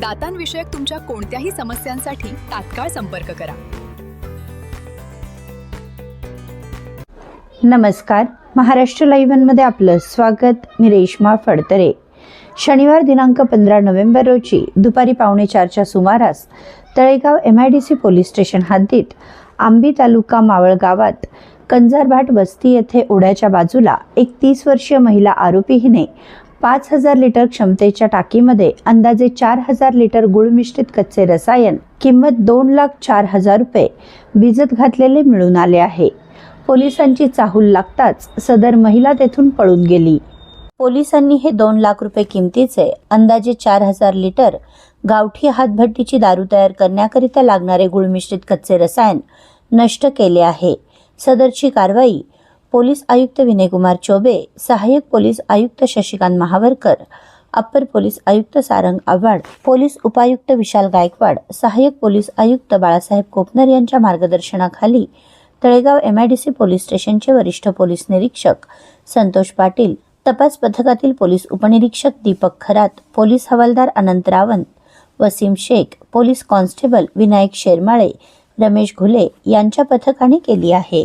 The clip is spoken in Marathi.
दातांविषयक तुमच्या कोणत्याही समस्यांसाठी तात्काळ संपर्क करा. नमस्कार. महाराष्ट्र लाईव्हमध्ये आपलं स्वागत. मी रेश्मा फडतरे. शनिवार दिनांक पंधरा नोव्हेंबर रोजी दुपारी पावणे चारच्या सुमारास Talegaon M I D C police station हद्दीत आंबी तालुका मावळ गावात कंजारभाट वस्ती येथे ओढ्याच्या बाजूला एक तीस वर्षीय महिला आरोपी हिने पाच हजार लिटर क्षमतेच्या टाकीमध्ये अंदाजे चार हजार लिटर गुळ मिश्रित कच्चे रसायन किंमत दोन लाख चार हजार रुपये भिजत घातलेले मिळून आले आहे. पोलिसांची चाहूल लागताच सदर महिला तेथून पळून गेली. पोलिसांनी हे दोन लाख रुपये किमतीचे अंदाजे चार हजार लिटर गावठी हातभट्टीची दारू तयार करण्याकरिता लागणारे गुळमिश्रित कच्चे रसायन नष्ट केले आहे. सदरची कारवाई पोलीस आयुक्त विनयकुमार चौबे सहाय्यक पोलीस आयुक्त शशिकांत महावरकर अप्पर पोलीस आयुक्त सारंग आव्हाड पोलीस उपायुक्त विशाल गायकवाड सहाय्यक पोलीस आयुक्त बाळासाहेब कोपनर यांच्या मार्गदर्शनाखाली Talegaon M I D C police स्टेशनचे वरिष्ठ पोलीस निरीक्षक संतोष पाटील तपास पथकातील पोलीस उपनिरीक्षक दीपक खरात पोलीस हवालदार अनंत रावंत वसीम शेख पोलीस कॉन्स्टेबल विनायक शेरमाळे रमेश घुले यांच्या पथकाने केली आहे.